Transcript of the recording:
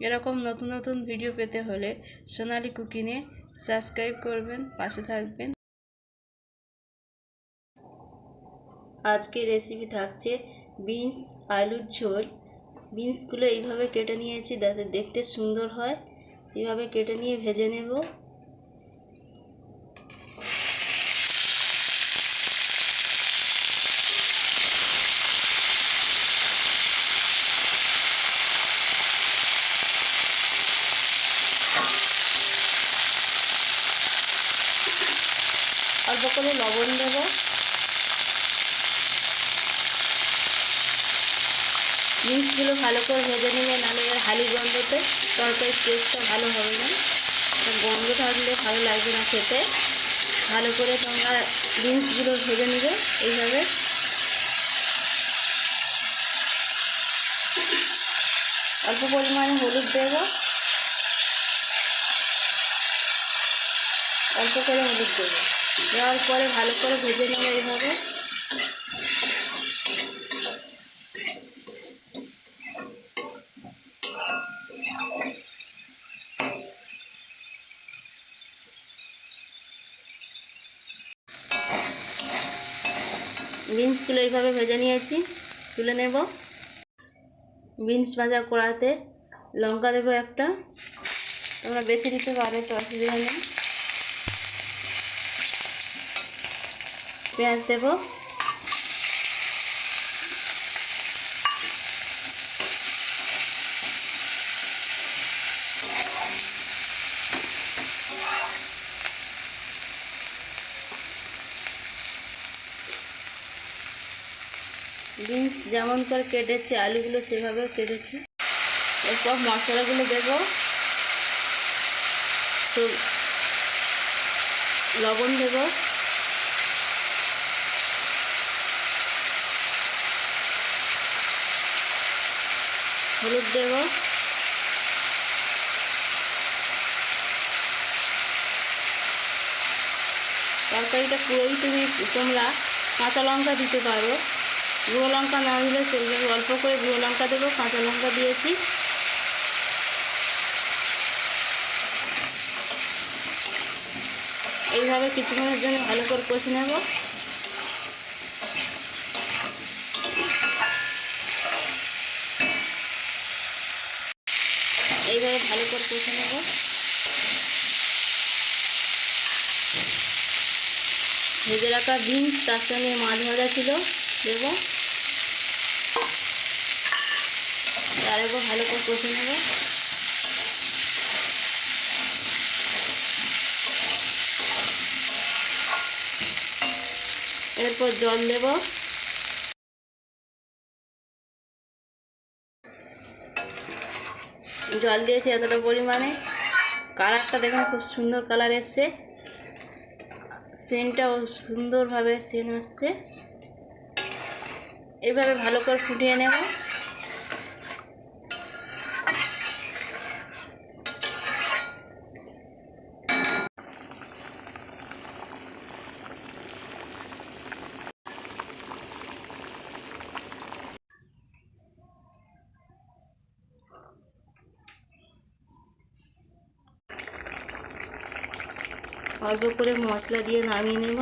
এরকম নতুন নতুন ভিডিও পেতে হলে সোনালি কুকিংয়ে সাবস্ক্রাইব করবেন, পাশে থাকবেন। আজকে রেসিপি থাকছে বিনস আলুর ঝোল। বিনসগুলো এইভাবে কেটে নিয়েছি যাতে দেখতে সুন্দর হয়। এইভাবে কেটে নিয়ে ভেজে নেব। অল্প করে লবণ দেব। মিক্সগুলো ভালো করে ভেজে নিলে নাহলে এর হালি গন্ধতে তরকারির টেস্টটা ভালো হবে না। গন্ধ থাকলে ভালো লাগবে না খেতে। ভালো করে তোমরা বিনসগুলো ভেজে নেবে এইভাবে। অল্প পরিমাণে হলুদ দেব। অল্প করে হলুদ দেবো। দেওয়ার পরে ভালো করে ভেজে নেব এইভাবে। বিনসগুলো এইভাবে ভেজে নিয়েছি, তুলে নেব। বিনস ভাজা কড়াতে লঙ্কা দেবো একটা। তোমরা বেশি দিতে পারো, তো অসুবিধা নেই। পেঁয়াজ দেব। বিনস যেমন করে কেটেছি আলুগুলো সেভাবে কেটেছি। এরপর মশলাগুলো দেব। লবণ দেব। হলুদ দেব। তরকারিটা পুরোই তুমি তোমরা কাঁচা লঙ্কা দিতে পারো। গুঁড়ো লঙ্কা না দিলে চলবে অল্প করে গুঁড়ো লঙ্কা দেবো, কাঁচা লঙ্কা দিয়েছি। এইভাবে কিছুক্ষণের জন্য ভালো করে কষে নেব। ভালো করে কষে নেব। ভেজে রাখা বিনস, তার সঙ্গে মাছ ভাজা ছিল, দেব। আরেকবার ভালো করে কষে নেব। এরপর জল দেব। জল দিয়েছি এতটা পরিমাণে। কালারটা দেখুন, খুব সুন্দর কালার এসছে। সেনটাও সুন্দরভাবে সেন আসছে। এভাবে ভালো করে ফুটিয়ে নেব। অল্প করে মশলা দিয়ে নামিয়ে নেব।